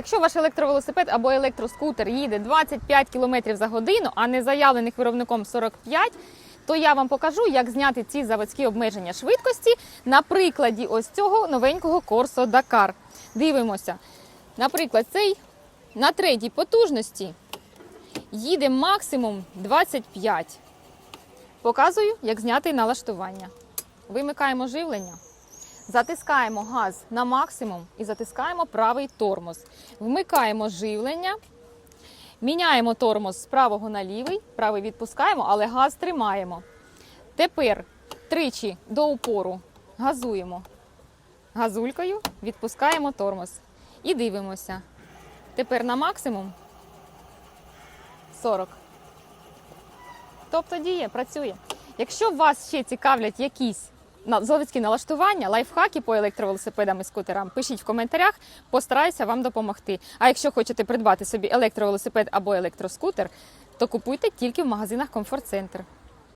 Якщо ваш електровелосипед або електроскутер їде 25 км за годину, а не заявлених виробником 45, то я вам покажу, як зняти ці заводські обмеження швидкості на прикладі ось цього новенького Corso Dakar. Дивимося. Наприклад, цей на третій потужності їде максимум 25. Показую, як зняти налаштування. Вимикаємо живлення. Затискаємо газ на максимум і затискаємо правий тормоз. Вмикаємо живлення, міняємо тормоз з правого на лівий, правий відпускаємо, але газ тримаємо. Тепер тричі до упору газуємо газулькою, відпускаємо тормоз і дивимося. Тепер на максимум 40. Тобто діє, працює. Якщо вас ще цікавлять якісь заводські налаштування, лайфхаки по електровелосипедам і скутерам, пишіть в коментарях, постараюся вам допомогти. А якщо хочете придбати собі електровелосипед або електроскутер, то купуйте тільки в магазинах Комфорт Центр.